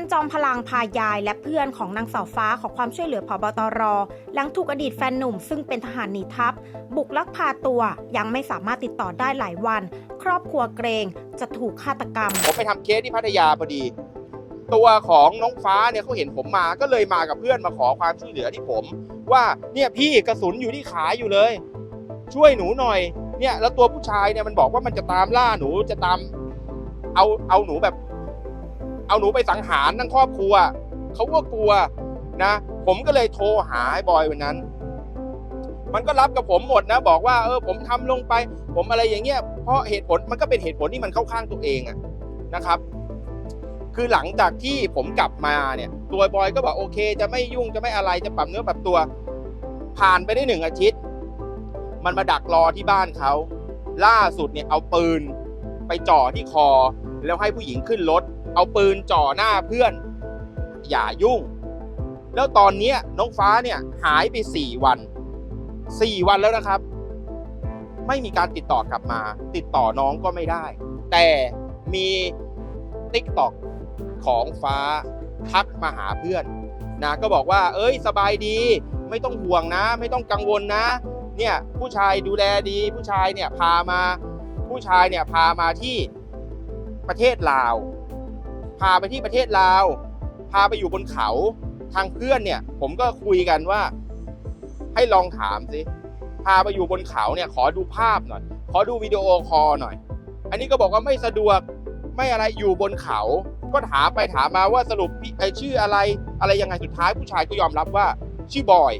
กันจอมพลังพายายและเพื่อนของนางสาวฟ้าขอความช่วยเหลือพบตร หลังถูกอดีตแฟนหนุ่มซึ่งเป็นทหารหนีทัพ บุกลักพาตัวยังไม่สามารถติดต่อได้หลายวัน ครอบครัวเกรงจะถูกฆาตกรรม ผมไปทำเคสที่พัทยาพอดี ตัวของน้องฟ้าเนี่ยเขาเห็นผมมาก็เลยมากับเพื่อนมาขอความช่วยเหลือที่ผม ว่าเนี่ยพี่กระสุนอยู่ที่ขาอยู่เลย ช่วยหนูหน่อยเนี่ยแล้วตัวผู้ชายเนี่ยมันบอกว่ามันจะตามล่าหนูจะตาม เอาเอาหนูแบบ เอาหนูไปสังหารทั้งครอบครัวเขาก็กลัวนะ ผมก็เลยโทรหาไอ้บอยวันนั้น มันก็รับกับผมหมดนะ บอกว่าเออผมทำลงไป ผมอะไรอย่างเงี้ยเพราะเหตุผลมันก็เป็นเหตุผลที่มันเข้าข้างตัวเองอะนะครับ คือหลังจากที่ผมกลับมาเนี่ยตัวบอยก็บอกโอเค จะไม่ยุ่งจะไม่อะไรจะปรับเนื้อปรับตัว ผ่านไปได้หนึ่งอาทิตย์ มันมาดักรอที่บ้านเขาล่าสุดเนี่ยเอาปืนไปจ่อที่คอ แล้วให้ผู้หญิงขึ้นรถ เอาปืนจ่อหน้าเพื่อน อย่ายุ่ง แล้วตอนนี้น้องฟ้าเนี่ยหายไปสี่วันสี่วันแล้วนะครับ ไม่มีการติดต่อกลับมา ติดต่อน้องก็ไม่ได้ แต่มีติ๊กตอกของฟ้าทักมาหาเพื่อนนะก็บอกว่า เอ้ยสบายดี ไม่ต้องห่วงนะ ไม่ต้องกังวลนะ เนี่ยผู้ชายดูแลดี ผู้ชายเนี่ยพามา ผู้ชายเนี่ยพามาที่ประเทศลาว พาไปที่ประเทศลาว พาไปอยู่บนเขาทางเพื่อนเนี่ย ผมก็คุยกันว่า ให้ลองถามสิพาไปอยู่บนเขาเนี่ย ขอดูภาพหน่อย ขอดูวิดีโอคอลหน่อย อันนี้ก็บอกว่าไม่สะดวกไม่อะไรอยู่บนเขา ก็ถามไปถามมาว่าสรุปพี่ไอชื่ออะไรอะไรยังไงสุดท้ายผู้ชายก็ยอมรับว่า ชื่อบอย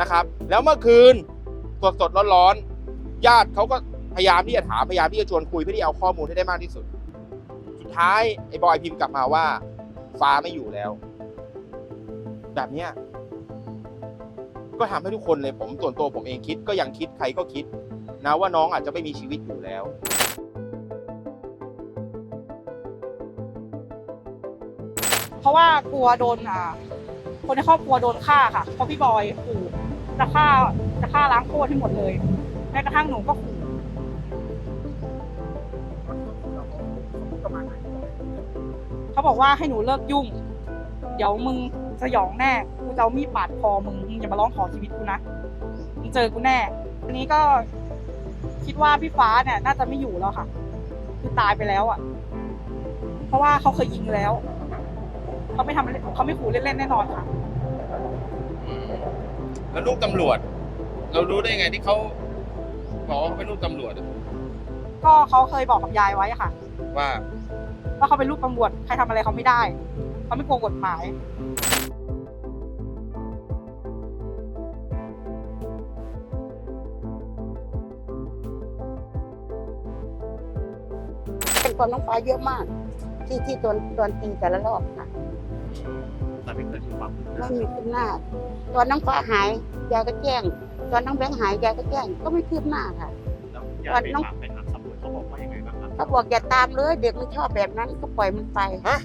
นะครับ แล้วเมื่อคืนสดสดร้อนๆญาติเขาก็พยายามที่จะถามพยายามที่จะชวนคุยเพื่อที่เอาข้อมูลให้ได้มากที่สุด ท้ายไอ้บอยพิมพ์กลับมาว่า ฟ้าไม่อยู่แล้ว แบบเนี้ยก็ทำให้ทุกคนเลยผมส่วนตัวผมเองคิดก็ยังคิดใครก็คิด นะว่าน้องอาจจะไม่มีชีวิตอยู่แล้วเพราะว่ากลัวโดนอ่าคนในครอบครัวโดนฆ่าค่ะเพราะพี่บอยขู่จะฆ่าจะฆ่าล้างโคตรให้หมดเลยแม้กระทั่งหนูก็ขู่ เขาบอกว่าให้หนูเลิกยุ่ง เดี๋ยวมึงสยองแน่กูจะเอามีดปาดคอมึงมึงอย่ามาร้องขอชีวิตกูนะมึงเจอกูแน่อันนี้ก็คิดว่าพี่ฟ้าเนี่ย น่าจะไม่อยู่แล้วค่ะ คือตายไปแล้วอะ เพราะว่าเขาเคยยิงแล้วเขาไม่ทำเขาไม่ขู่เล่นๆแน่นอนค่ะแล้วลูกตำรวจ เรารู้ได้ไงที่เขาบอกว่าเขาเป็นลูกตำรวจอะก็เขาเคยบอกกับยายไว้อะค่ะ ว่า ว่าเขาเป็นลูกตำรวจใครทำอะไรเขาไม่ได้เขาไม่กลัวกฎหมายเป็นความน้องฟ้าเยอะมาก ที่ที่ตอนตอนตีแต่ละรอบค่ะแต่ไม่เคยมีความคืบหน้าไม่มีขึ้นหน้า ตอนน้องฟ้าหายยายก็แจ้ง ตอนน้องแบงค์หายยายก็แจ้ง ก็ไม่คืบหน้าค่ะแล้วญาติไปถามไปถามตำรวจเขาบอกว่ายังไงบ้างครับ เขาบอกอย่าตามเลยเด็กมันชอบแบบนั้นก็ปล่อยมันไปฮะ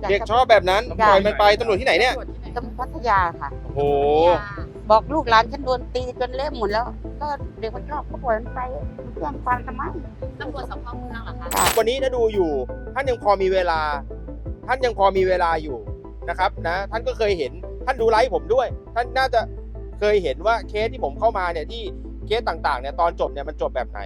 อยาเด็กจะชอบแบบนั้นปล่อยมันไปตำรวจที่ไหนเนี่ยตำรวจพัทยาค่ะโอ้โหบอกลูกหลานฉันโดนตีจนเละหมดแล้ว ก็เด็กมันชอบก็ปล่อยมันไปมันแจ้งความทำไมตำรวจสพเมืองเหรอคะวันนี้นะดูอยู่ ท่านยังพอมีเวลา ท่านยังพอมีเวลาอยู่นะครับนะท่านก็เคยเห็นท่านดูไลฟ์ผมด้วย ท่านน่าจะเคยเห็นว่าเคสที่ผมเข้ามาเนี่ยที่เคสต่างๆเนี่ยตอนจบเนี่ยมันจบแบบไหน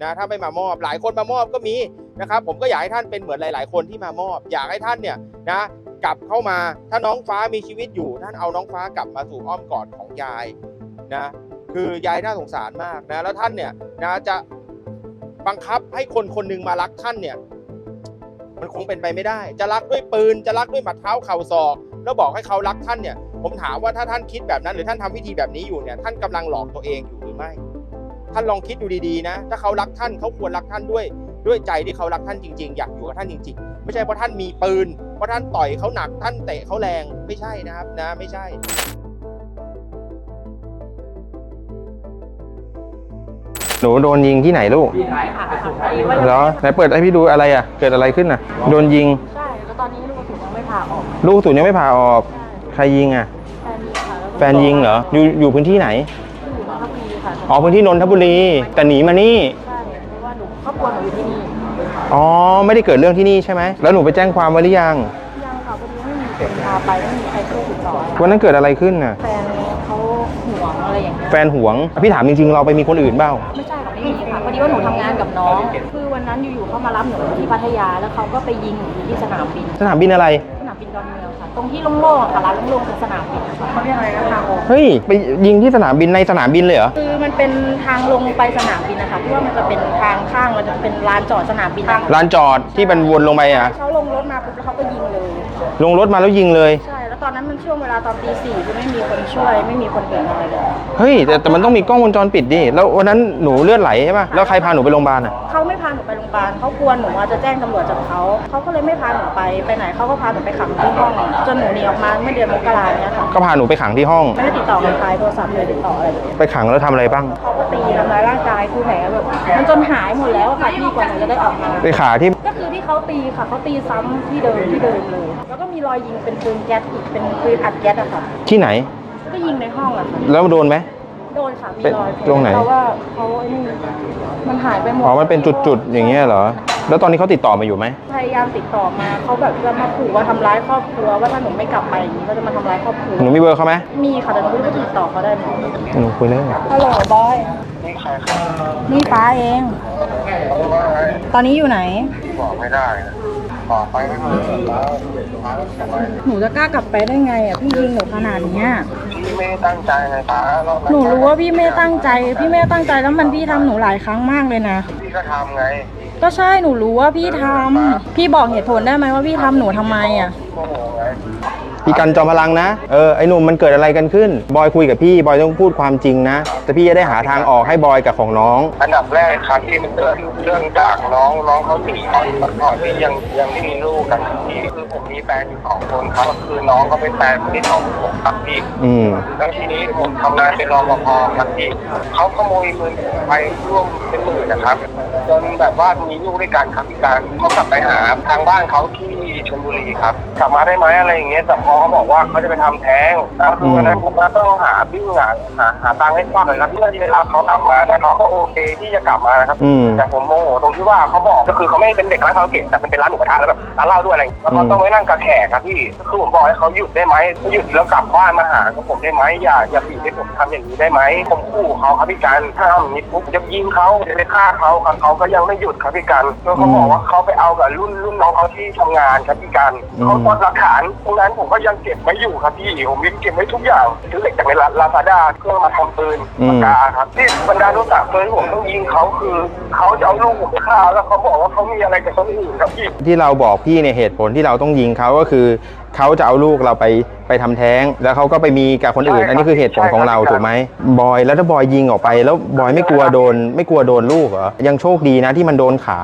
นะถ้าไม่มามอบหลายคนมามอบก็มีนะครับผมก็อยากให้ท่านเป็นเหมือนหลาย ๆ คนที่มามอบ อยากให้ท่านเนี่ยนะกลับเข้ามาถ้าน้องฟ้ามีชีวิตอยู่ ท่านเอาน้องฟ้ากลับมาสู่อ้อมกอดของยายนะคือยายน่าสงสารมากนะแล้วท่านเนี่ยนะจะบังคับให้คนคนหนึ่งมารักท่านเนี่ยมันคงเป็นไปไม่ได้ จะรักด้วยปืนจะรักด้วยหมัดเท้าเข่าศอก แล้วบอกให้เขารักท่านเนี่ย ผมถามว่าถ้าท่านคิดแบบนั้น หรือท่านทำวิธีแบบนี้อยู่เนี่ยท่านกำลังหลอกตัวเองอยู่หรือไม่ ท่านลองคิดดูดีๆนะ ถ้าเขารักท่านเขาควรรักท่านด้วย ด้วยใจที่เขารักท่านจริง ๆ อยากอยู่กับท่านจริง ๆ ไม่ใช่เพราะท่านมีปืน เพราะท่านต่อยเขาหนักท่านเตะเขาแรงไม่ใช่นะครับนะไม่ใช่หนูโดนยิงที่ไหนลูกเหรอไหนเปิดให้พี่ดูอะไรอะ เกิดอะไรขึ้นอะ โดนยิง ใช่ แล้วตอนนี้ลูกกระสุนยังไม่ผ่าออก ลูกกระสุนยังไม่ผ่าออก ใครยิงอะ แฟนยิงค่ะแล้วแฟนยิงเหรอ อยู่อยู่พื้นที่ไหน อ๋อพื้นที่นนทบุรี แต่หนีมานี่ ใช่เพราะว่าหนูครอบครัวหนูอยู่ที่นี่อ๋อ ไม่ได้เกิดเรื่องที่นี่ใช่ไหม แล้วหนูไปแจ้งความไว้หรือยัง ยังค่ะพอดีไม่มีคนพาไปไม่มีใครช่วยติดต่อวันนั้นเกิดอะไรขึ้นน่ะ แฟนเขาห่วงอะไรอย่างเงี้ยแฟนหวง พี่ถามจริงๆ เราไปมีคนอื่นเปล่า ไม่ใช่ค่ะไม่มีค่ะพอดีว่าหนูทำงานกับน้องคือวันนั้นอยู่ๆเขามารับหนูที่พัทยาแล้วเขาก็ไปยิงหนูอยู่ที่สนามบินสนามบินอะไรสนามบินดอนเมืองค่ะ ตรงที่โล่งๆอะค่ะร้านโล่งๆของสนามบินนะคะเขาเรียกอะไรนะทางออกเฮ้ย ไปยิงที่สนามบินในสนามบินเลยเหรอ คือมันเป็นทางลงไปสนามบินนะคะที่ว่ามันจะเป็นทางข้างมันจะเป็นลานจอดสนามบินนะคะลานจอดที่มันวนลงไปอะ เขาลงรถมาปุ๊บแล้วเขาก็ยิงเลย ลงรถมาแล้วยิงเลย ใช่แล้ว ตอนนั้นมันช่วงเวลาตอนตีสี่คือไม่มีคนช่วย ไม่มีคนเห็นอะไรเลยเฮ้ยแต่แต่มันต้องมีกล้องวงจรปิดดิแล้ววันนั้นหนูเลือดไหลใช่ป่ะแล้วใครพาหนูไปโรงพยาบาลอะเขาไม่พาหนูไปโรงพยาบาลเขากลัวหนูอาจจะแจ้งตำรวจจับเขาเขาก็เลยไม่พาหนูไปไปไหนเขาก็พาหนูไปขังที่ห้องจนหนูหนีออกมาเมื่อเดือนมกราเนี้ยค่ะก็พาหนูไปขังที่ห้อง ไม่ได้ติดต่อกับใครโทรศัพท์ไม่ได้ติดต่ออะไรเลยไปขังแล้วทำอะไรบ้างเขาก็ตีทำร้ายร่างกายคือแผลแบบมันจนหายหมดแล้วอะค่ะที่กว่าหนูจะได้ออกมา ไปขาที่ ก็คือที่ เขาตีค่ะเขาตีซ้ำที่เดิมที่เดิมเลยแล้วก็มีรอยยิงเป็นปืนแก๊สอีกเป็นปืนอัดแก๊สอะค่ะ ที่ไหน ก็ยิงในห้องอะค่ะ แล้วโดนไหม โดนค่ะมีเป็นรอยแผลตรงไหน เพราะว่าเขาไอ้นี่มันหายไปหมดอ๋อมันเป็นจุดๆอย่างเงี้ยเหรอ แล้วตอนนี้เขาติดต่อมาอยู่ไหมพยายามติดต่อมาเขาแบบจะมาขู่ว่าทำร้ายครอบครัวว่าถ้าหนูไม่กลับไปอย่างนี้ก็จะมาทำร้ายครอบครัวหนูมีเบอร์เขาไหมมีค่ะแต่หนูไม่รู้ว่าติดต่อเขาได้ไหมหนูคุยเลยฮัลโหลบอยนี่ฟ้าเอง ตอนนี้อยู่ไหนบอกไม่ได้นะบอกไปไม่รู้หนูจะกล้ากลับไปได้ไงอะพี่ยิงหนูขนาดเนี้ยพี่ไม่ได้ตั้งใจไงป้ารอบหนูรู้ว่าพี่ไม่ตั้งใจ พี่ไม่ตั้งใจแล้วมันพี่ทำหนูหลายครั้งมากเลยนะ พี่ก็ทำไง ก็ใช่หนูรู้ว่าพี่ทำพี่บอกเหตุผลได้ไหมว่าพี่ทำหนูทำไมอะ โมโหไง พี่กันจอมพลังนะ เออไอ้หนุ่มมันเกิดอะไรกันขึ้น บอยคุยกับพี่ บอยต้องพูดความจริงนะ แต่พี่จะได้หาทางออกให้บอยกับของน้อง อันดับแรกครับที่มันเกิดเรื่องจากน้องน้องเขาตีก่อนก่อนที่ยังยังไม่มีลูกกันพี่คือผมมีแฟนอยู่สองคนครับก็คือน้องเขาเป็นแฟนคนที่สองของผมครับพี่อืมแล้วทีนี้ผมทำงานเป็นรปภครับพี่เขาขโมยเงินผมไปร่วมเป็นหมื่นนะครับจนแบบว่ามีลูกด้วยกันครับพี่การเขากลับไปหาทางบ้านเขาที่ช ลบุรีครับกลับมาได้ไหมอะไรอย่างเงี้ยแต่พอเขาบอกว่าเขาจะไปทำแท้งแล้วคือวันนั้นผมก็ต้องหาบิ้งหาหาหาตังค์ให้ครอบเลยครับเพื่อที่จะรับเขากลับมาแต่เขาก็โอเคที่จะกลับมานะครับอืมแต่ผมโมโหตรงที่ว่าเขาบอกก็คือเขาไม่ได้เป็นเด็กร้านคาราโอเกะแต่มันเป็นร้านหมูกระทะแล้วแบบร้านเหล้าด้วยอะไรอย่างเงี้ยแล้วเขาต้องไว้นั่งกับแขกครับพี่ก็คือผมบอกให้เขาหยุดได้ไหมหยุดแล้วกลับบ้านมาหากับผมได้ไหมอย่าอย่าบีบให้ผมทำอย่างนี้ได้ไหมผมขู่เขาครับพี่การถ้าทำอย่างนี้ปุ๊บจะยิงเขาจะไปฆ่าเขาครับเขาก็ยังไม่หยุดครับพี่การแล้วเขาบอกว่าเขาไปเอากับรุ่นรุ่นน้องเขาที่ทำงานครับพี่การอืมเขาตอนหลักฐานตรงนั้นผมก็ยังเก็บไว้อยู่ครับพี่ผมยังเก็บไว้ทุกอย่างซื้อเหล็กจากในลาซาด้าเพื่อมาทำปืนปากกาครับที่บรรดาลูกสาวเพื่อนผมต้องยิงเขาคือเขาจะเอาลูกผมไปฆ่าแล้วเขาบอกว่าเขามีอะไรกับคนอื่นครับพี่ที่เราบอกพี่ในยเหตุผลที่เราต้องยิงเขาก็คือเขาจะเอาลูกเราไปไปทำแท้ง แล้วเขาก็ไปมีกับคนอื่นใช่ครับอันนี้คือเหตุผลของเราใช่ครับถูกไหมบอยแล้วถ้าบอยยิงออกไป แล้วบอยไม่กลัวโดน ไม่กลัวโดนลูกเหรอยังโชคดีนะที่มันโดนขา